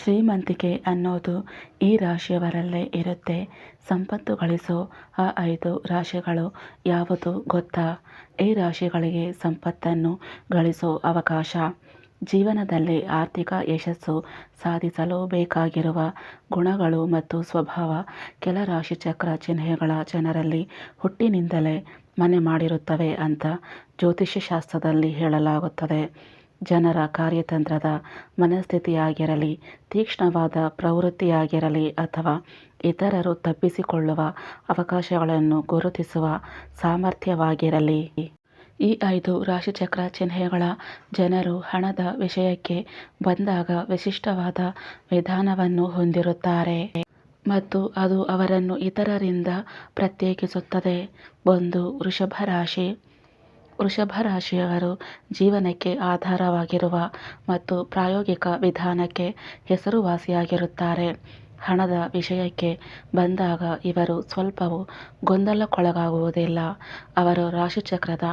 ಶ್ರೀಮಂತಿಕೆ ಅನ್ನೋದು ಈ ರಾಶಿಯವರಲ್ಲೇ ಇರುತ್ತೆ. ಸಂಪತ್ತು ಗಳಿಸೋ ಆ ಐದು ರಾಶಿಗಳು ಯಾವುದು ಗೊತ್ತಾ? ಈ ರಾಶಿಗಳಿಗೆ ಸಂಪತ್ತನ್ನು ಗಳಿಸೋ ಅವಕಾಶ. ಜೀವನದಲ್ಲಿ ಆರ್ಥಿಕ ಯಶಸ್ಸು ಸಾಧಿಸಲು ಬೇಕಾಗಿರುವ ಗುಣಗಳು ಮತ್ತು ಸ್ವಭಾವ ಕೆಲ ರಾಶಿಚಕ್ರ ಚಿಹ್ನೆಗಳ ಜನರಲ್ಲಿ ಹುಟ್ಟಿನಿಂದಲೇ ಮನೆ ಮಾಡಿರುತ್ತವೆ ಅಂತ ಜ್ಯೋತಿಷ್ಯಶಾಸ್ತ್ರದಲ್ಲಿ ಹೇಳಲಾಗುತ್ತದೆ. ಜನರ ಕಾರ್ಯತಂತ್ರದ ಮನಸ್ಥಿತಿಯಾಗಿರಲಿ, ತೀಕ್ಷ್ಣವಾದ ಪ್ರವೃತ್ತಿಯಾಗಿರಲಿ ಅಥವಾ ಇತರರು ತಪ್ಪಿಸಿಕೊಳ್ಳುವ ಅವಕಾಶಗಳನ್ನು ಗುರುತಿಸುವ ಸಾಮರ್ಥ್ಯವಾಗಿರಲಿ. ಈ ಐದು ರಾಶಿಚಕ್ರ ಚಿಹ್ನೆಗಳ ಜನರು ಹಣದ ವಿಷಯಕ್ಕೆ ಬಂದಾಗ ವಿಶಿಷ್ಟವಾದ ವಿಧಾನವನ್ನು ಹೊಂದಿರುತ್ತಾರೆ ಮತ್ತು ಅದು ಅವರನ್ನು ಇತರರಿಂದ ಪ್ರತ್ಯೇಕಿಸುತ್ತದೆ. ಒಂದು ವೃಷಭ ರಾಶಿ. ವೃಷಭ ರಾಶಿಯವರು ಜೀವನಕ್ಕೆ ಆಧಾರವಾಗಿರುವ ಮತ್ತು ಪ್ರಾಯೋಗಿಕ ವಿಧಾನಕ್ಕೆ ಹೆಸರುವಾಸಿಯಾಗಿರುತ್ತಾರೆ. ಹಣದ ವಿಷಯಕ್ಕೆ ಬಂದಾಗ ಇವರು ಸ್ವಲ್ಪವೂ ಗೊಂದಲಕ್ಕೊಳಗಾಗುವುದಿಲ್ಲ. ಅವರು ರಾಶಿಚಕ್ರದ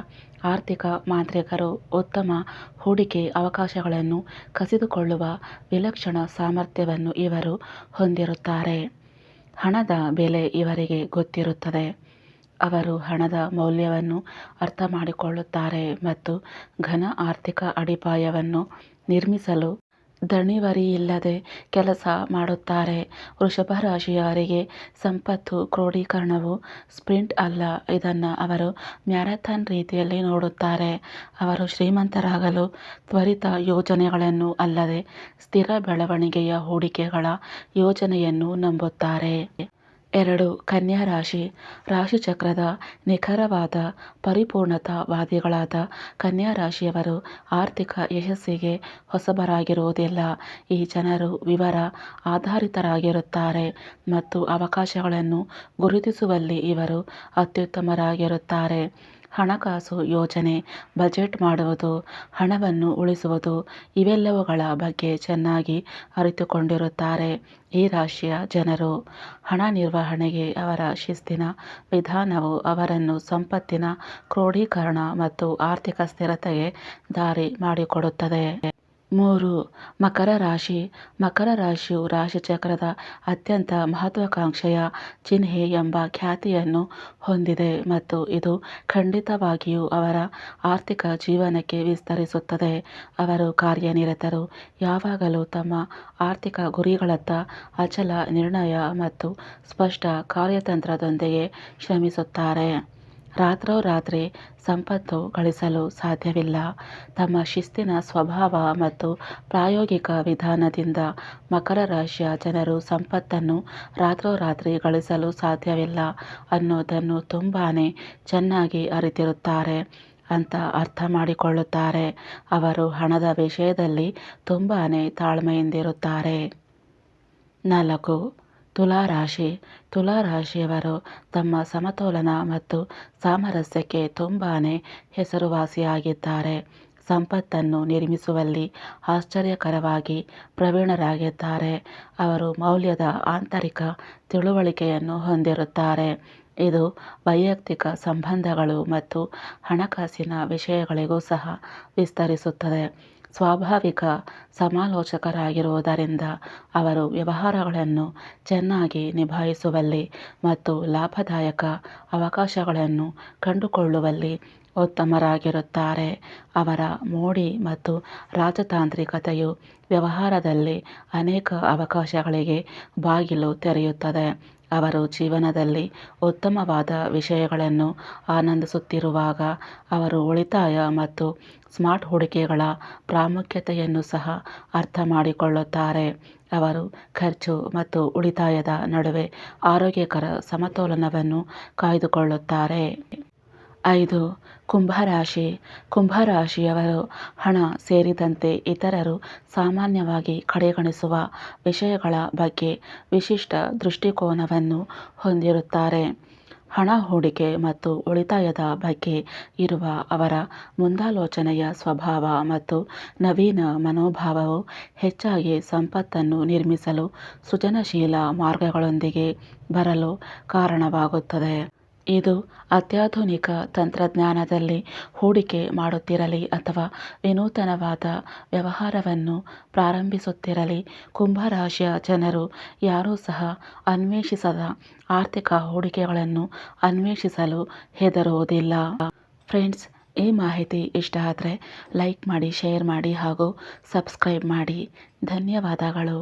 ಆರ್ಥಿಕ ಮಾಂತ್ರಿಕರು, ಉತ್ತಮ ಹೂಡಿಕೆ ಅವಕಾಶಗಳನ್ನು ಕಸಿದುಕೊಳ್ಳುವ ವಿಲಕ್ಷಣ ಸಾಮರ್ಥ್ಯವನ್ನು ಇವರು ಹೊಂದಿರುತ್ತಾರೆ. ಹಣದ ಬೆಲೆ ಇವರಿಗೆ ಗೊತ್ತಿರುತ್ತದೆ. ಅವರು ಹಣದ ಮೌಲ್ಯವನ್ನು ಅರ್ಥ ಮಾಡಿಕೊಳ್ಳುತ್ತಾರೆ ಮತ್ತು ಘನ ಆರ್ಥಿಕ ಅಡಿಪಾಯವನ್ನು ನಿರ್ಮಿಸಲು ದಣಿವರಿಯಿಲ್ಲದೆ ಕೆಲಸ ಮಾಡುತ್ತಾರೆ. ವೃಷಭ ರಾಶಿಯವರಿಗೆ ಸಂಪತ್ತು ಕ್ರೋಢೀಕರಣವು ಸ್ಪ್ರಿಂಟ್ ಅಲ್ಲ. ಇದನ್ನು ಅವರು ಮ್ಯಾರಥಾನ್ ರೀತಿಯಲ್ಲಿ ನೋಡುತ್ತಾರೆ. ಅವರು ಶ್ರೀಮಂತರಾಗಲು ತ್ವರಿತ ಯೋಜನೆಗಳನ್ನು ಅಲ್ಲದೆ ಸ್ಥಿರ ಬೆಳವಣಿಗೆಯ ಹೂಡಿಕೆಗಳ ಯೋಜನೆಯನ್ನು ನಂಬುತ್ತಾರೆ. ಎರಡು ಕನ್ಯಾ ರಾಶಿ ರಾಶಿಚಕ್ರದ ನಿಖರವಾದ ಪರಿಪೂರ್ಣತಾವಾದಿಗಳಾದ ಕನ್ಯಾ ರಾಶಿಯವರು ಆರ್ಥಿಕ ಯಶಸ್ಸಿಗೆ ಹೊಸಬರಾಗಿರುವುದಿಲ್ಲ. ಈ ಜನರು ವಿವರ ಆಧಾರಿತರಾಗಿರುತ್ತಾರೆ ಮತ್ತು ಅವಕಾಶಗಳನ್ನು ಗುರುತಿಸುವಲ್ಲಿ ಇವರು ಅತ್ಯುತ್ತಮರಾಗಿರುತ್ತಾರೆ. ಹಣಕಾಸು ಯೋಜನೆ, ಬಜೆಟ್ ಮಾಡುವುದು, ಹಣವನ್ನು ಉಳಿಸುವುದು ಇವೆಲ್ಲವುಗಳ ಬಗ್ಗೆ ಚೆನ್ನಾಗಿ ಅರಿತುಕೊಂಡಿರುತ್ತಾರೆ ಈ ರಾಶಿಯ ಜನರು. ಹಣ ನಿರ್ವಹಣೆಗೆ ಅವರ ಶಿಸ್ತಿನ ವಿಧಾನವು ಅವರನ್ನು ಸಂಪತ್ತಿನ ಕ್ರೋಢೀಕರಣ ಮತ್ತು ಆರ್ಥಿಕ ಸ್ಥಿರತೆಗೆ ದಾರಿ ಮಾಡಿಕೊಡುತ್ತದೆ. ಮೂರು, ಮಕರ ರಾಶಿ. ಮಕರ ರಾಶಿಯು ರಾಶಿಚಕ್ರದ ಅತ್ಯಂತ ಮಹತ್ವಾಕಾಂಕ್ಷೆಯ ಚಿಹ್ನೆ ಎಂಬ ಖ್ಯಾತಿಯನ್ನು ಹೊಂದಿದೆ ಮತ್ತು ಇದು ಖಂಡಿತವಾಗಿಯೂ ಅವರ ಆರ್ಥಿಕ ಜೀವನಕ್ಕೆ ವಿಸ್ತರಿಸುತ್ತದೆ. ಅವರು ಕಾರ್ಯನಿರತರು. ಯಾವಾಗಲೂ ತಮ್ಮ ಆರ್ಥಿಕ ಗುರಿಗಳತ್ತ ಅಚಲ ನಿರ್ಣಯ ಮತ್ತು ಸ್ಪಷ್ಟ ಕಾರ್ಯತಂತ್ರದೊಂದಿಗೆ ಶ್ರಮಿಸುತ್ತಾರೆ. ರಾತ್ರೋರಾತ್ರಿ ಸಂಪತ್ತು ಗಳಿಸಲು ಸಾಧ್ಯವಿಲ್ಲ. ತಮ್ಮ ಶಿಸ್ತಿನ ಸ್ವಭಾವ ಮತ್ತು ಪ್ರಾಯೋಗಿಕ ವಿಧಾನದಿಂದ ಮಕರ ರಾಶಿಯ ಜನರು ಸಂಪತ್ತನ್ನು ರಾತ್ರೋರಾತ್ರಿ ಗಳಿಸಲು ಸಾಧ್ಯವಿಲ್ಲ ಅನ್ನೋದನ್ನು ತುಂಬಾ ಚೆನ್ನಾಗಿ ಅರಿತಿರುತ್ತಾರೆ ಅಂತ ಅರ್ಥ ಮಾಡಿಕೊಳ್ಳುತ್ತಾರೆ. ಅವರು ಹಣದ ವಿಷಯದಲ್ಲಿ ತುಂಬಾ ತಾಳ್ಮೆಯಿಂದಿರುತ್ತಾರೆ. ನಾಲ್ಕು ತುಲಾ ರಾಶಿ ತುಲಾ ರಾಶಿಯವರು ತಮ್ಮ ಸಮತೋಲನ ಮತ್ತು ಸಾಮರಸ್ಯಕ್ಕೆ ತುಂಬಾ ಹೆಸರುವಾಸಿಯಾಗಿದ್ದಾರೆ. ಸಂಪತ್ತನ್ನು ನಿರ್ಮಿಸುವಲ್ಲಿ ಆಶ್ಚರ್ಯಕರವಾಗಿ ಪ್ರವೀಣರಾಗಿದ್ದಾರೆ. ಅವರು ಮೌಲ್ಯದ ಆಂತರಿಕ ತಿಳುವಳಿಕೆಯನ್ನು ಹೊಂದಿರುತ್ತಾರೆ. ಇದು ವೈಯಕ್ತಿಕ ಸಂಬಂಧಗಳು ಮತ್ತು ಹಣಕಾಸಿನ ವಿಷಯಗಳಿಗೂ ಸಹ ವಿಸ್ತರಿಸುತ್ತದೆ. ಸ್ವಾಭಾವಿಕ ಸಮಾಲೋಚಕರಾಗಿರುವುದರಿಂದ ಅವರು ವ್ಯವಹಾರಗಳನ್ನು ಚೆನ್ನಾಗಿ ನಿಭಾಯಿಸುವಲ್ಲಿ ಮತ್ತು ಲಾಭದಾಯಕ ಅವಕಾಶಗಳನ್ನು ಕಂಡುಕೊಳ್ಳುವಲ್ಲಿ ಉತ್ತಮರಾಗಿರುತ್ತಾರೆ. ಅವರ ಮೋಡಿ ಮತ್ತು ರಾಜತಾಂತ್ರಿಕತೆಯು ವ್ಯವಹಾರದಲ್ಲಿ ಅನೇಕ ಅವಕಾಶಗಳಿಗೆ ಬಾಗಿಲು ತೆರೆಯುತ್ತದೆ. ಅವರು ಜೀವನದಲ್ಲಿ ಉತ್ತಮವಾದ ವಿಷಯಗಳನ್ನು ಆನಂದಿಸುತ್ತಿರುವಾಗ ಅವರು ಉಳಿತಾಯ ಮತ್ತು ಸ್ಮಾರ್ಟ್ ಹೂಡಿಕೆಗಳ ಪ್ರಾಮುಖ್ಯತೆಯನ್ನು ಸಹ ಅರ್ಥ ಮಾಡಿಕೊಳ್ಳುತ್ತಾರೆ ಅವರು ಖರ್ಚು ಮತ್ತು ಉಳಿತಾಯದ ನಡುವೆ ಆರೋಗ್ಯಕರ ಸಮತೋಲನವನ್ನು ಕಾಯ್ದುಕೊಳ್ಳುತ್ತಾರೆ. ಐದು. ಕುಂಭರಾಶಿ. ಕುಂಭರಾಶಿಯವರು ಹಣ ಸೇರಿದಂತೆ ಇತರರು ಸಾಮಾನ್ಯವಾಗಿ ಕಡೆಗಣಿಸುವ ವಿಷಯಗಳ ಬಗ್ಗೆ ವಿಶಿಷ್ಟ ದೃಷ್ಟಿಕೋನವನ್ನು ಹೊಂದಿರುತ್ತಾರೆ. ಹಣ ಹೂಡಿಕೆ ಮತ್ತು ಉಳಿತಾಯದ ಬಗ್ಗೆ ಇರುವ ಅವರ ಮುಂದಾಲೋಚನೆಯ ಸ್ವಭಾವ ಮತ್ತು ನವೀನ ಮನೋಭಾವವು ಹೆಚ್ಚಾಗಿ ಸಂಪತ್ತನ್ನು ನಿರ್ಮಿಸಲು ಸೃಜನಶೀಲ ಮಾರ್ಗಗಳೊಂದಿಗೆ ಬರಲು ಕಾರಣವಾಗುತ್ತದೆ. ಇದು ಅತ್ಯಾಧುನಿಕ ತಂತ್ರಜ್ಞಾನದಲ್ಲಿ ಹೂಡಿಕೆ ಮಾಡುತ್ತಿರಲಿ ಅಥವಾ ವಿನೂತನವಾದ ವ್ಯವಹಾರವನ್ನು ಪ್ರಾರಂಭಿಸುತ್ತಿರಲಿ, ಕುಂಭರಾಶಿಯ ಜನರು ಯಾರೂ ಸಹ ಅನ್ವೇಷಿಸದ ಆರ್ಥಿಕ ಹೂಡಿಕೆಗಳನ್ನು ಅನ್ವೇಷಿಸಲು ಹೆದರುವುದಿಲ್ಲ. ಫ್ರೆಂಡ್ಸ್, ಈ ಮಾಹಿತಿ ಇಷ್ಟ ಆದರೆ ಲೈಕ್ ಮಾಡಿ, ಶೇರ್ ಮಾಡಿ ಹಾಗೂ ಸಬ್ಸ್ಕ್ರೈಬ್ ಮಾಡಿ. ಧನ್ಯವಾದಗಳು.